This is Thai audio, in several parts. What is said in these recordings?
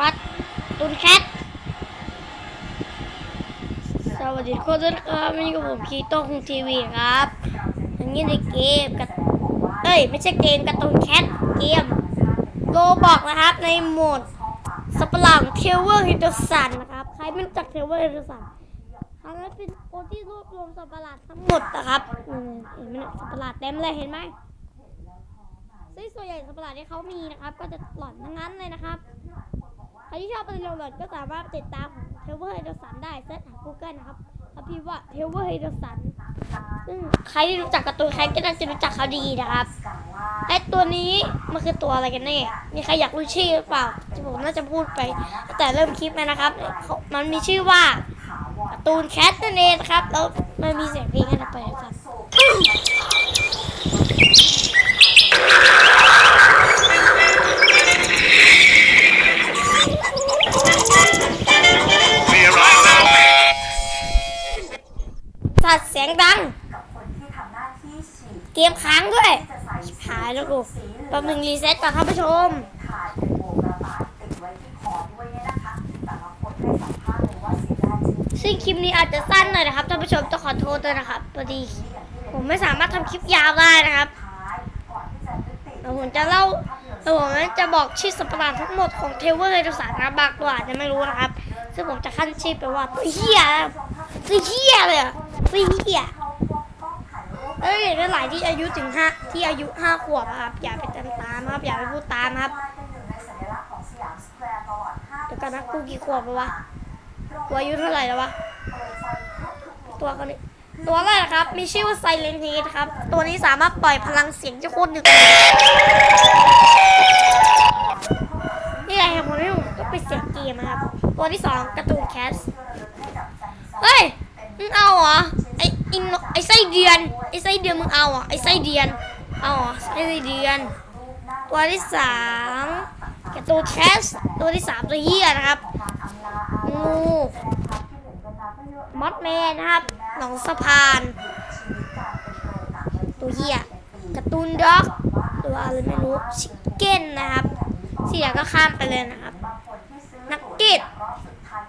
วัดตุนแคทสวัสดีทุกคนครับวันนี้กับผมคีโต้คุงทีวีครับอันนี้ในเกมกับเอ้ยไม่ใช่เกมการ์ตูนแคทเกมโลบอกนะครับในโหมดสปลังเทเวอร์ฮินเดสันนะครับใครไม่รู้จักเทเวอร์ฮินเดสันอันนั้นเป็นคนที่รวบรวมสัตว์ปหลาดทั้งหมดนะครับเห็นไหมสัตว์ปหลาดเต็มเลยเห็นไหมซึ่งส่วนใหญ่สัตว์ปหลาดที่เขามีนะครับ ก็จะหล่อนทั้งนั้นเลยนะครับ ครที่ชอบเป็นโรลดก็สามารถติดตามของเทเวอร์ไฮโดสันได้เซิร์ชหา Google นะครับแล้วพิมพ์ว่าเทเวอร์ไฮโดสันซึ่งใครที่รู้จักการ์ตูนแคทก็น่าจะรู้จักเขาดีนะครับไอตัวนี้มันคือตัวอะไรกันแน่ มีใครอยากรู้ชื่อหรือเปล่าที่ผมน่าจะพูดไปแต่เริ่มคลิปแล้วนะครับเขามันมีชื่อว่าการ์ตูนแคทนั่นเองนครับ แล้วมันมีเสียงเพลงให้เราเปิดให้างด้วยหายแล้วกูป๊บนึงรีเซ็ตก่อนท่านผู้ชมซึ่งคลิปนี้อาจจะสั้นหน่อยนะครับท่านผู้ชมต้องขอโทษด้วยนะครับพอดี ผมไม่สามารถทำคลิปยาวได้นะครับท้ายก่อนที่จะยุติเดี๋ยวผมจะเล่าเดี๋ยวผมจะบอกชื่อสัประหลาดทั้งหมดของเทเวอร์ไฮโดสารนะบางตัวอาจจะไม่รู้นะครับ ซึ่งผมจะขั้นชื่อไปว่าตัวเฮียตัวเฮียเลยตัวเฮีย เอ้ยเด็หลายที่อายุถึงห้าที่อายุห้าขวบครับ อย่าไปตามตามครับ อย่าไปพูดตามครับเป็นหนึ่งในสัญลักษณ์ของสยามสแควร์ตอด5เดี๋ยวกันนะกูกี่ขวบแล้ววะกูอายุเท่าไหร่แล้ววะตัวคนนี้ตัวแรกนะครับ มีชื่อว่าไซเลนทีครับ ตัวนี้สามารถปล่อยพลังเสียงที่โคตรดึกนี่แหละเหตุผลที่ผมก็ไปเสียงเกมนะครับ ตัวที่สองกร์ตูนแคส เฮ้ยมึงเอาเหรอ ไออินไส้เดือน ไอ้ไส้เดือนมึงเอาเหรอไอไส้เดือน เอาเหรอไส้เดือน ตัวที่สามการ์ตูนแคสตัวที่สามตัวเฮียนะครับ งูมอสแมนนะครับหนองสะพาน ตัวเฮียกร์ตูนด็อกตัวอะไรไม่รู้ชิคเก้นนะครับที่เหลือก็ข้ามไปเลยนะครับ นักเก็ต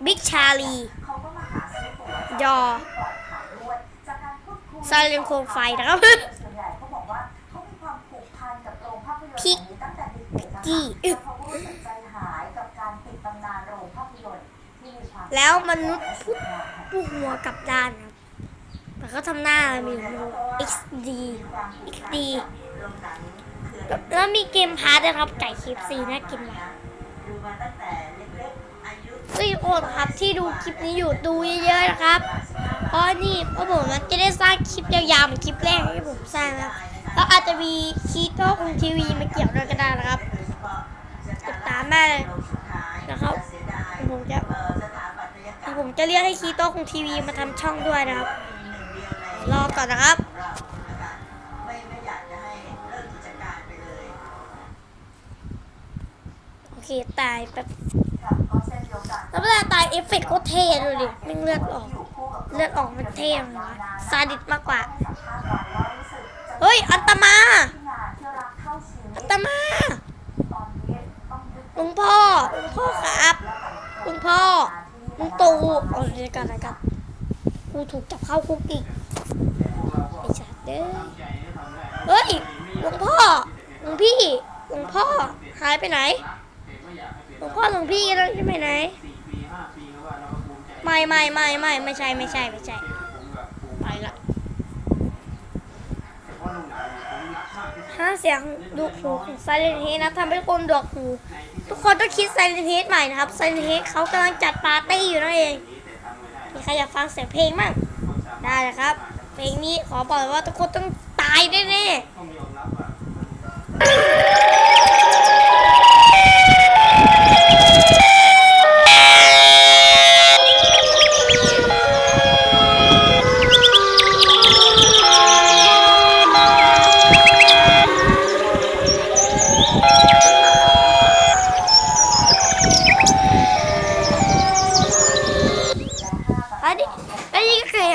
บิ๊กชาลียอ ไซเลนโคมไฟนะครับส่วนใหญ่เขาบอกว่าเขามีความผูกพันกับโรงภาพยนตร์พิกนี้ตั้งแต่เด็กๆนะคะกี้อึ๊บเขาก็รู้สึกใจหายกับการปิดตำนานโรงภาพยนตร์ที่มีความแล้วมนุษย์ผู้ผู้หัวกลับด้านครับแต่เขาทำหน้าอะไรไมีไม่รู้ XD XD แล้วมีเกมพาร์ทด้วยครับ ไก่เคฟซีน่ากินมากดูมาตั้งแต่เล็กๆอายุซึ่งโอนครับที่ดูคลิปนี้อยู่ดูเยอะๆนะครับ เพราะนี่เพราะผมมันจะได้สร้างคลิปยาวๆเหมือนคลิปแรกที่ผมสร้างนะครับแล้วอาจจะมีคีโต้คงทีวีมาเกี่ยวด้วยก็ได้นะครับติดตามได้เลยนะครับผมจะผมจะเรียกให้คีโต้คงทีวีมาทำช่องด้วยนะครับ รอก่อนนะครับโอเคตายแบบแล้วเวลาตายเอฟเฟกต์โคตรเท่ดูดิแม่เลือดออก เลือดออกมันเท่เลยวะซาดิสมากกว่า เฮ้ย อัตมา อัตมาลวงพ่อลวงพ่อครับลวงพ่อลวงตู่เอาเดี๋ยกันเดี๋ยวกันกูถูกจับเข้าคุกอีกไอ้สัตว์เด้อเฮ้ยลวงพ่อลวงพี่ลวงพ่อหายไปไหนลวงพ่อลวงพี่เราจะไปไหน ไม่ไม่ไม่ไม่ไม่ใช่ไม่ใช่ไม่ใช่ไปละห้าเสียงดูหูของไซเลนเฮนะทำให้คนดวกหู ทุกคนต้องคิดไซเลนเฮดใหม่นะครับไซเลนเฮดเขากำลังจัดปาร์ตี้อยู่นั่นเองมีใครอยากฟังเสียงเพลงมั่งได้นะครับ เพลงนี้ขอบอกเลยว่าทุกคนต้องตายแน่ๆ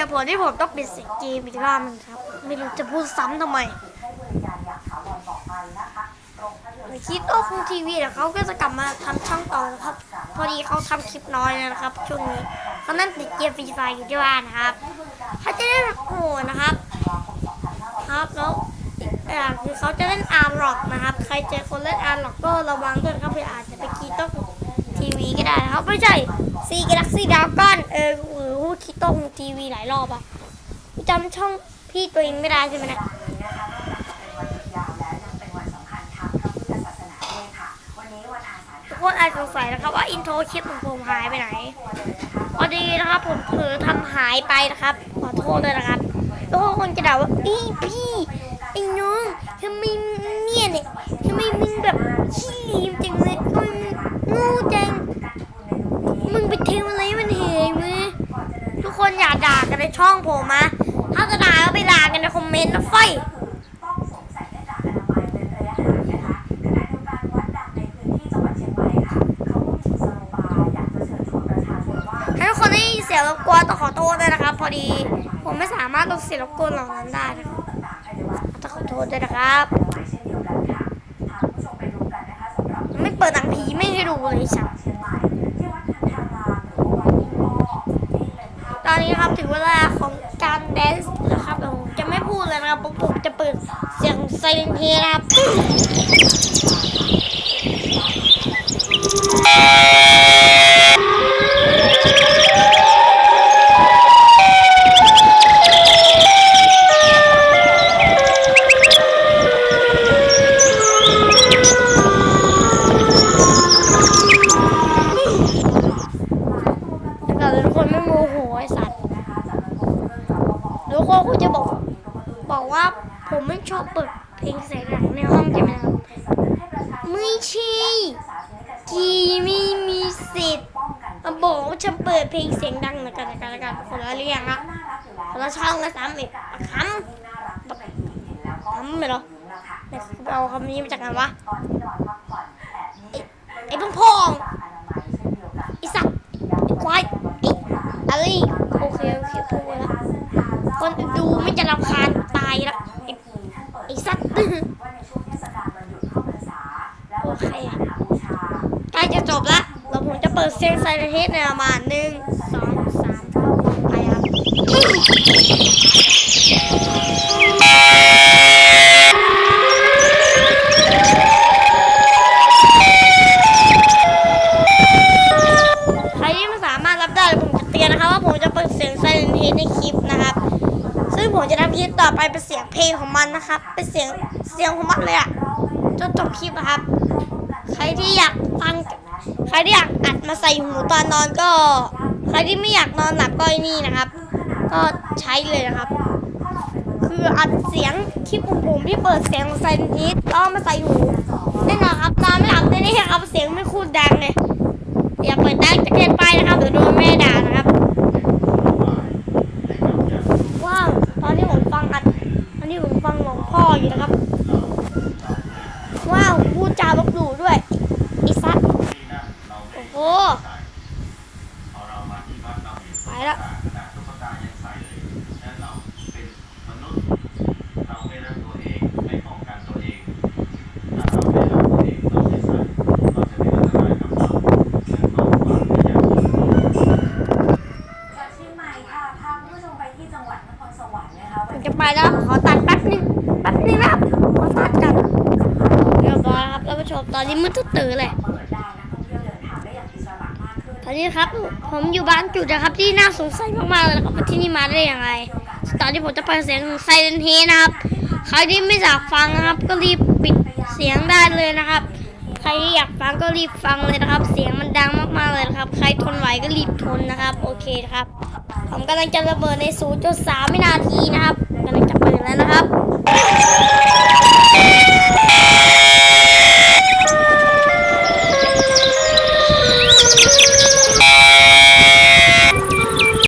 ตุผลที่ผมต้องปิดเสีเกมอีกรอบนึงครับ ไม่รู้จะพูดซ้ำทำไมให้บริการอย่างถาวรต่อไปนะคะโรงภาพยนตร์คีโต้คงทีวีเดี๋ยวเขาก็จะกลับมาทำช่องต่อนะครับ พอดีเขาทำคลิปน้อยนะครับ ช่วงนี้เขานั่งติดเกมฟรีไฟอยู่ที่บ้านนะครับเขาจะเล่นโอ้นะครับ ครับแล้วอีกอย่างคือเขาจะเล่นอาร์ล็อกนะครับ ใครเจอคนเล่นอาร์ล็อกก็ระวังด้วยครับเผื่ออาจจะไปคีโต้ทีวีก็ได้นะครับ ไม่ใช่ซีกาแล็กซี่ดาวก้อนเออ หรือพูดคีโต้ทีวีหลายรอบอะจำช่องพี่ตัวเองไม่ได้ใช่ไหมเนะวันนี้นะคะนอกจากจะเป็นวันหยุดยาวแล้วยังเป็นวันสำคัญทางพระพุทธศาสนาด้วยค่ะวันนี้วันอาสาฬทุกหะคนอาจสงสัยนะครับว่าอินโทรคลิปของผมหายไปไหนพอดีนะครับผมเผลอทำหายไปนะครับ ขอโทษด้วยนะครับทุกคนจะด่าว่าอีพี่ไอ้น้องทำไมเนี่ยเนี่ยทำไมมึงแบบขี้ลืมจังเลยทำไมมึงโงูจังมึงไปเทอะไรให้มันเหยมึงทุกคนอย่า ด่ากันในช่องผมนะถ้าจะด่าก็ไปด่ากันในคอมเมนต์นะไฟต้องสวมใส่หน้ากากอนามัยเป็นระยะห่างนะคะขณะเดียวกันวัดดังในพื้นที่จังหวัดเชียงใหม่ค่ะเขาก็มีกุศโลบายอยากจะเชิญชวนประชาชนว่าถ้าทุกคนได้ยินเสียงรบกวนต้องขอโทษด้วยนะครับ พอดีผมไม่สามารถลดเสียงรบกวนเหล่านั้นได้นะครับต่างๆภายในวัดต้องขอโทษด้วยนะครับอนามัยเช่นเดียวกันค่ะพาคุณผู้ชมไปดูกันนะคะสำหรับไม่เปิดหนังผีไม่ให้ดูเลยสัต ถึงเวลาของการแดนซ์แล้วครับผมจะไม่พูดเลยนะครับผมผมจะเปิดเสียงไซเรนเฮนะครับแต่ บอกว่าผมไม่ชอบเปิดเพลงเสียงดังในห้องใช่ไหมครับไม่ใช่กีไม่มีสิทธิ์มาบอกว่าฉันเปิดเพลงเสียงดังนะกันนะกันนะกันคนละเรื่องอะคนละช่องละสามเอ็ดคำคำไปเหรอเอาคำนี้มาจากไหนวะไอ้พงพองไอ้สัตว์ไอ้ควายไอ้อะไรโอเคโอเคพูดไปแล้วคนดูไม่จะรำคาญายแล้วไอ้ไอ้สัตว์โอเคใกล้จะจบละแล้วผมจะเปิดเสียงไซเรนเฮดในประมาณหนึ่งสองสามไปครับใครที่ไม่สามารถรับได้เดี๋ยวผมจะเตือนนะครับว่าผมจะเปิดเสียงไซเรนเฮดในคลิปนะครับ ซึ่งผมจะทำคลิปต่ อไปเป็นเสียงเพลงของมันนะครับ เป็นเสียงเสียงของมันเลยอะจนจบคลิปนะครับ ใครที่อยากฟัง ใครที่อยากอัดมาใส่หูตอนนอนก็ ใครที่ไม่อยากนอนหลับก็ไอ้นี่นะครับ ก็ใช้เลยนะครับ คืออัดเสียงคลิปของผมที่เปิดเสียงไซน์นิดต้องมาใส่หูแน่นอนครับนอนไม่หลับแน่ๆครับเสียงไม่คูดดังเลยอย่าเปิดดังจะเกินไปนะครับเดี๋ยวโดนแม่ด่านะครับ ว้าว ตอนนี้ผมฟังอัดตอนนี้ผมฟังหลวงพ่ ออยู่นะครับ ว้าว พูดจาลบหลู่ด้วยไอีสัตว์โอ้โห ไปแล้ว จากเชียงใหม่ค่ะพาคุณผู้ชมไปที่จังหวัดนครสวรรค์นะคะ ผมจะไปแล้ว ขอตัดแป๊บนึง แป๊บนึงนะครับ ขอตัดกันเรียบร้อยแล้วครับท่านผู้ชม ตอนนี้มืดตื่นเลย เปิดได้นักท่องเที่ยวเดินทางได้อย่างอิสระ มากขึ้นตอนนี้ครับผมอยู่บ้านจุดนะครับที่น่าสงสัยมากๆเลยนะครับว่าที่นี่มาได้อย่างไรตอนที่ผมจะเปิดเสียงไซเรนเฮนะครับ ใครที่ไม่อยากฟังนะครับ ก็รีบปิดเสียงได้เลยนะครับ ใครที่อยากฟังก็รีบฟังเลยนะครับ เสียงมันดังมากๆเลยนะครับ ใครทนไหวก็รีบทนนะครับ โอเคนะครับ ผมกำลังจะระเบิดใน 0.3 วินาทีนะครับกำลังจะเปิดแล้วนะครับ